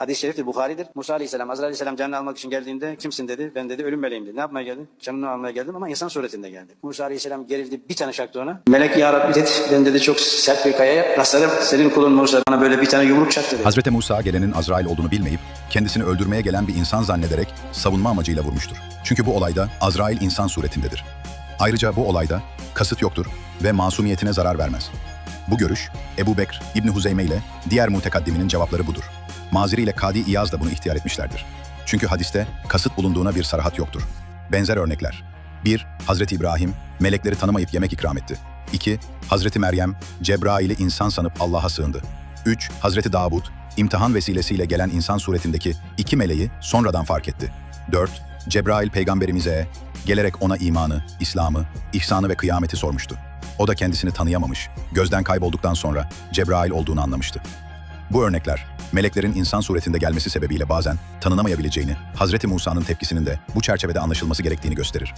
Hadis-i şerif de Bukhari'dir. Musa Aleyhisselam, Azrail Aleyhisselam canını almak için geldiğinde kimsin dedi. Ben dedi ölüm meleğim dedi. Ne yapmaya geldin? Canını almaya geldim ama insan suretinde geldim. Musa Aleyhisselam gerildi bir tane çaktı ona. Melek ya Rabbi dedi. Ben dedi çok sert bir kayaya rastladım. Senin kulun Musa bana böyle bir tane yumruk çaktı dedi. Hazreti Musa gelenin Azrail olduğunu bilmeyip kendisini öldürmeye gelen bir insan zannederek savunma amacıyla vurmuştur. Çünkü bu olayda Azrail insan suretindedir. Ayrıca bu olayda kasıt yoktur ve masumiyetine zarar vermez. Bu görüş Ebu Bekr İbni Huzeyme ile diğer mutekaddiminin cevapları budur. Maziri ile Kadi İyaz da bunu ihtiyar etmişlerdir. Çünkü hadiste kasıt bulunduğuna bir sarahat yoktur. Benzer örnekler. 1. Hazreti İbrahim melekleri tanımayıp yemek ikram etti. 2. Hazreti Meryem Cebrail'i insan sanıp Allah'a sığındı. 3. Hazreti Davud imtihan vesilesiyle gelen insan suretindeki iki meleği sonradan fark etti. 4. Cebrail peygamberimize gelerek ona imanı, İslam'ı, ihsanı ve kıyameti sormuştu. O da kendisini tanıyamamış, gözden kaybolduktan sonra Cebrail olduğunu anlamıştı. Bu örnekler, meleklerin insan suretinde gelmesi sebebiyle bazen tanınamayabileceğini, Hazreti Musa'nın tepkisinin de bu çerçevede anlaşılması gerektiğini gösterir.